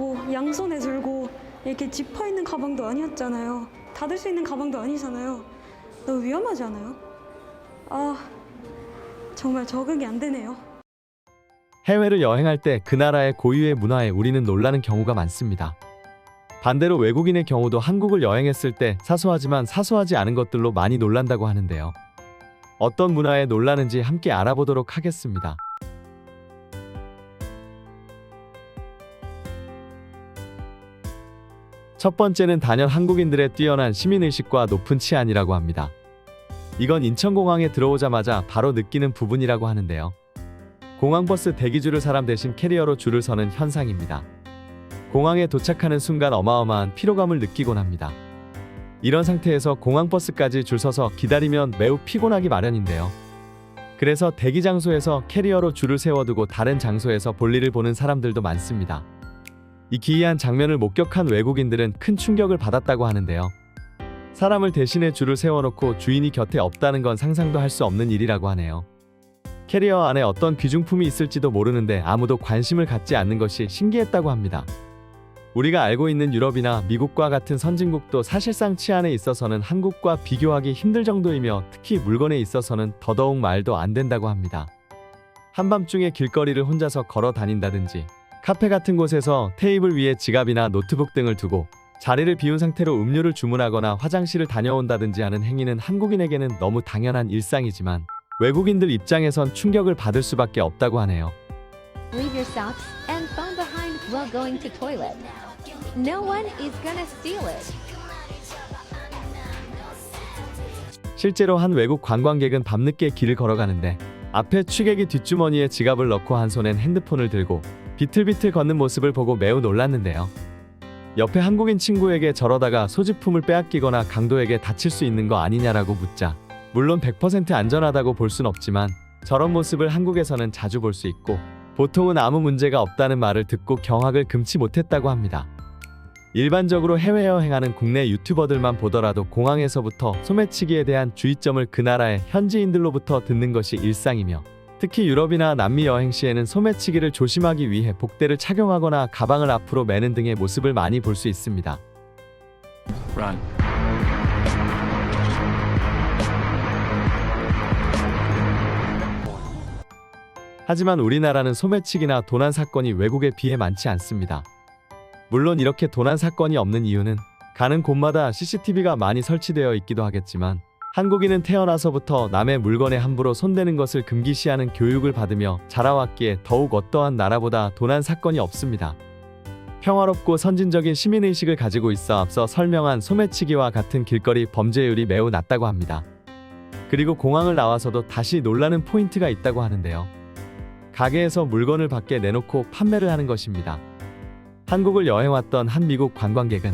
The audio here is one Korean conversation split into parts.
넣고 양손에 들고 이렇게 지퍼 있는 가방도 아니었잖아요. 닫을 수 있는 가방도 아니잖아요. 너무 위험하지 않아요? 아 정말 적응이 안 되네요. 해외를 여행할 때 그 나라의 고유의 문화에 우리는 놀라는 경우가 많습니다. 반대로 외국인의 경우도 한국을 여행했을 때 사소하지만 사소하지 않은 것들로 많이 놀란다고 하는데요. 어떤 문화에 놀라는지 함께 알아보도록 하겠습니다. 첫 번째는 단연 한국인들의 뛰어난 시민의식과 높은 치안이라고 합니다. 이건 인천공항에 들어오자마자 바로 느끼는 부분이라고 하는데요. 공항버스 대기줄을 사람 대신 캐리어로 줄을 서는 현상입니다. 공항에 도착하는 순간 어마어마한 피로감을 느끼곤 합니다. 이런 상태에서 공항버스까지 줄 서서 기다리면 매우 피곤하기 마련인데요. 그래서 대기 장소에서 캐리어로 줄을 세워두고 다른 장소에서 볼일을 보는 사람들도 많습니다. 이 기이한 장면을 목격한 외국인들은 큰 충격을 받았다고 하는데요. 사람을 대신해 줄을 세워놓고 주인이 곁에 없다는 건 상상도 할 수 없는 일이라고 하네요. 캐리어 안에 어떤 귀중품이 있을지도 모르는데 아무도 관심을 갖지 않는 것이 신기했다고 합니다. 우리가 알고 있는 유럽이나 미국과 같은 선진국도 사실상 치안에 있어서는 한국과 비교하기 힘들 정도이며 특히 물건에 있어서는 더더욱 말도 안 된다고 합니다. 한밤중에 길거리를 혼자서 걸어 다닌다든지 카페 같은 곳에서 테이블 위에 지갑이나 노트북 등을 두고 자리를 비운 상태로 음료를 주문하거나 화장실을 다녀온다든지 하는 행위는 한국인에게는 너무 당연한 일상이지만 외국인들 입장에선 충격을 받을 수밖에 없다고 하네요. Leave your socks and phone behind while going to toilet. No one is gonna steal it. 실제로 한 외국 관광객은 밤늦게 길을 걸어가는데 앞에 취객이 뒷주머니에 지갑을 넣고 한 손엔 핸드폰을 들고 비틀비틀 걷는 모습을 보고 매우 놀랐는데요. 옆에 한국인 친구에게 저러다가 소지품을 빼앗기거나 강도에게 다칠 수 있는 거 아니냐라고 묻자 물론 100% 안전하다고 볼 순 없지만 저런 모습을 한국에서는 자주 볼 수 있고 보통은 아무 문제가 없다는 말을 듣고 경악을 금치 못했다고 합니다. 일반적으로 해외 여행하는 국내 유튜버들만 보더라도 공항에서부터 소매치기에 대한 주의점을 그 나라의 현지인들로부터 듣는 것이 일상이며 특히 유럽이나 남미 여행 시에는 소매치기를 조심하기 위해 복대를 착용하거나 가방을 앞으로 매는 등의 모습을 많이 볼 수 있습니다. Run. 하지만 우리나라는 소매치기나 도난 사건이 외국에 비해 많지 않습니다. 물론 이렇게 도난 사건이 없는 이유는 가는 곳마다 CCTV가 많이 설치되어 있기도 하겠지만 한국인은 태어나서부터 남의 물건에 함부로 손대는 것을 금기시하는 교육을 받으며 자라왔기에 더욱 어떠한 나라보다 도난 사건이 없습니다. 평화롭고 선진적인 시민의식을 가지고 있어 앞서 설명한 소매치기와 같은 길거리 범죄율이 매우 낮다고 합니다. 그리고 공항을 나와서도 다시 놀라는 포인트가 있다고 하는데요. 가게에서 물건을 밖에 내놓고 판매를 하는 것입니다. 한국을 여행 왔던 한 미국 관광객은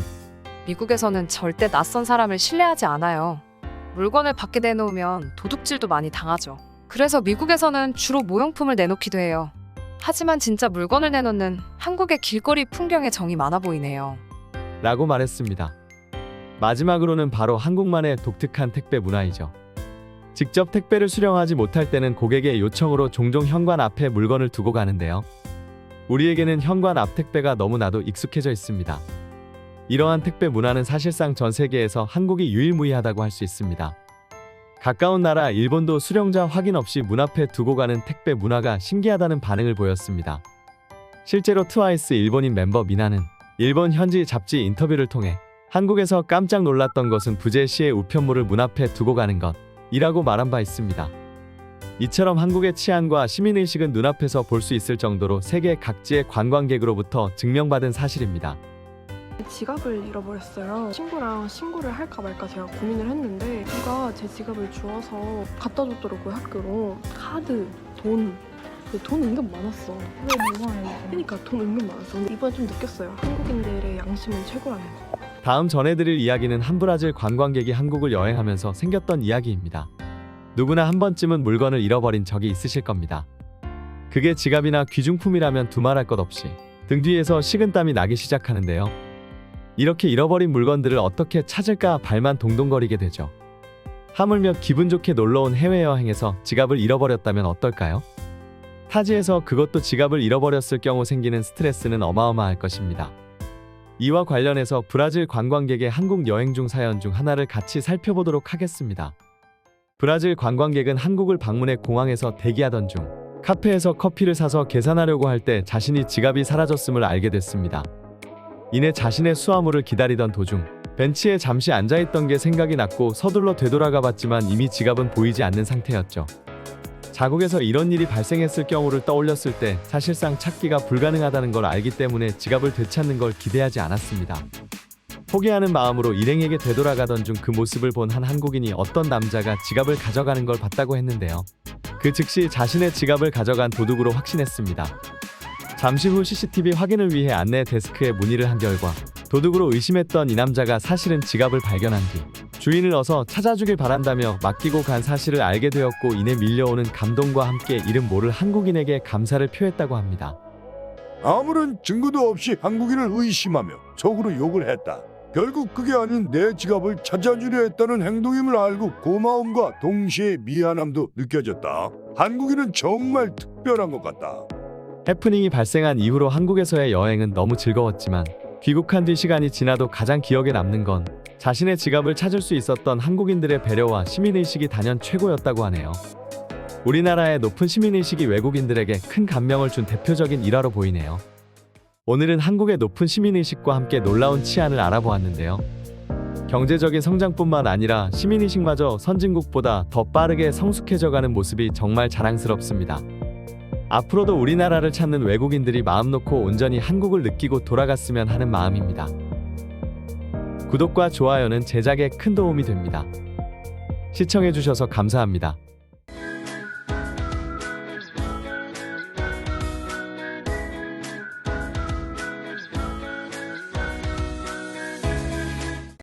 미국에서는 절대 낯선 사람을 신뢰하지 않아요. 물건을 밖에 내놓으면 도둑질도 많이 당하죠. 그래서 미국에서는 주로 모형품을 내놓기도 해요. 하지만 진짜 물건을 내놓는 한국의 길거리 풍경에 정이 많아 보이네요. 라고 말했습니다. 마지막으로는 바로 한국만의 독특한 택배 문화이죠. 직접 택배를 수령하지 못할 때는 고객의 요청으로 종종 현관 앞에 물건을 두고 가는데요. 우리에게는 현관 앞 택배가 너무나도 익숙해져 있습니다. 이러한 택배 문화는 사실상 전 세계에서 한국이 유일무이하다고 할 수 있습니다. 가까운 나라 일본도 수령자 확인 없이 문 앞에 두고 가는 택배 문화가 신기하다는 반응을 보였습니다. 실제로 트와이스 일본인 멤버 미나는 일본 현지 잡지 인터뷰를 통해 한국에서 깜짝 놀랐던 것은 부재시의 우편물을 문 앞에 두고 가는 것이라고 말한 바 있습니다. 이처럼 한국의 치안과 시민의식은 눈앞에서 볼 수 있을 정도로 세계 각지의 관광객으로부터 증명받은 사실입니다. 지갑을 잃어버렸어요. 친구랑 신고를 할까 말까 제가 고민을 했는데 누가 제 지갑을 주워서 갖다 줬더라고요 학교로. 카드, 돈. 근데 돈 은근 많았어. 왜 뭐가 그러니까 돈 은근 많았어. 근데 이번에 좀 느꼈어요. 한국인들의 양심은 최고라는 거. 다음 전해드릴 이야기는 한 브라질 관광객이 한국을 여행하면서 생겼던 이야기입니다. 누구나 한 번쯤은 물건을 잃어버린 적이 있으실 겁니다. 그게 지갑이나 귀중품이라면 두말할 것 없이 등 뒤에서 식은땀이 나기 시작하는데요. 이렇게 잃어버린 물건들을 어떻게 찾을까 발만 동동거리게 되죠. 하물며 기분 좋게 놀러 온 해외여행에서 지갑을 잃어버렸다면 어떨까요? 타지에서 그것도 지갑을 잃어버렸을 경우 생기는 스트레스는 어마어마할 것입니다. 이와 관련해서 브라질 관광객의 한국 여행 중 사연 중 하나를 같이 살펴보도록 하겠습니다. 브라질 관광객은 한국을 방문해 공항에서 대기하던 중 카페에서 커피를 사서 계산하려고 할 때 자신이 지갑이 사라졌음을 알게 됐습니다. 이내 자신의 수화물을 기다리던 도중 벤치에 잠시 앉아있던 게 생각이 났고 서둘러 되돌아가 봤지만 이미 지갑은 보이지 않는 상태였죠. 자국에서 이런 일이 발생했을 경우를 떠올렸을 때 사실상 찾기가 불가능하다는 걸 알기 때문에 지갑을 되찾는 걸 기대하지 않았습니다. 포기하는 마음으로 일행에게 되돌아가던 중 그 모습을 본 한 한국인이 어떤 남자가 지갑을 가져가는 걸 봤다고 했는데요. 그 즉시 자신의 지갑을 가져간 도둑으로 확신했습니다. 잠시 후 CCTV 확인을 위해 안내 데스크에 문의를 한 결과 도둑으로 의심했던 이 남자가 사실은 지갑을 발견한 뒤 주인을 어서 찾아주길 바란다며 맡기고 간 사실을 알게 되었고 이내 밀려오는 감동과 함께 이름 모를 한국인에게 감사를 표했다고 합니다. 아무런 증거도 없이 한국인을 의심하며 속으로 욕을 했다. 결국 그게 아닌 내 지갑을 찾아주려 했다는 행동임을 알고 고마움과 동시에 미안함도 느껴졌다. 한국인은 정말 특별한 것 같다. 해프닝이 발생한 이후로 한국에서의 여행은 너무 즐거웠지만 귀국한 뒤 시간이 지나도 가장 기억에 남는 건 자신의 지갑을 찾을 수 있었던 한국인들의 배려와 시민의식이 단연 최고였다고 하네요. 우리나라의 높은 시민의식이 외국인들에게 큰 감명을 준 대표적인 일화로 보이네요. 오늘은 한국의 높은 시민의식과 함께 놀라운 치안을 알아보았는데요. 경제적인 성장뿐만 아니라 시민의식마저 선진국보다 더 빠르게 성숙해져가는 모습이 정말 자랑스럽습니다. 앞으로도 우리나라를 찾는 외국인들이 마음 놓고 온전히 한국을 느끼고 돌아갔으면 하는 마음입니다. 구독과 좋아요는 제작에 큰 도움이 됩니다. 시청해주셔서 감사합니다.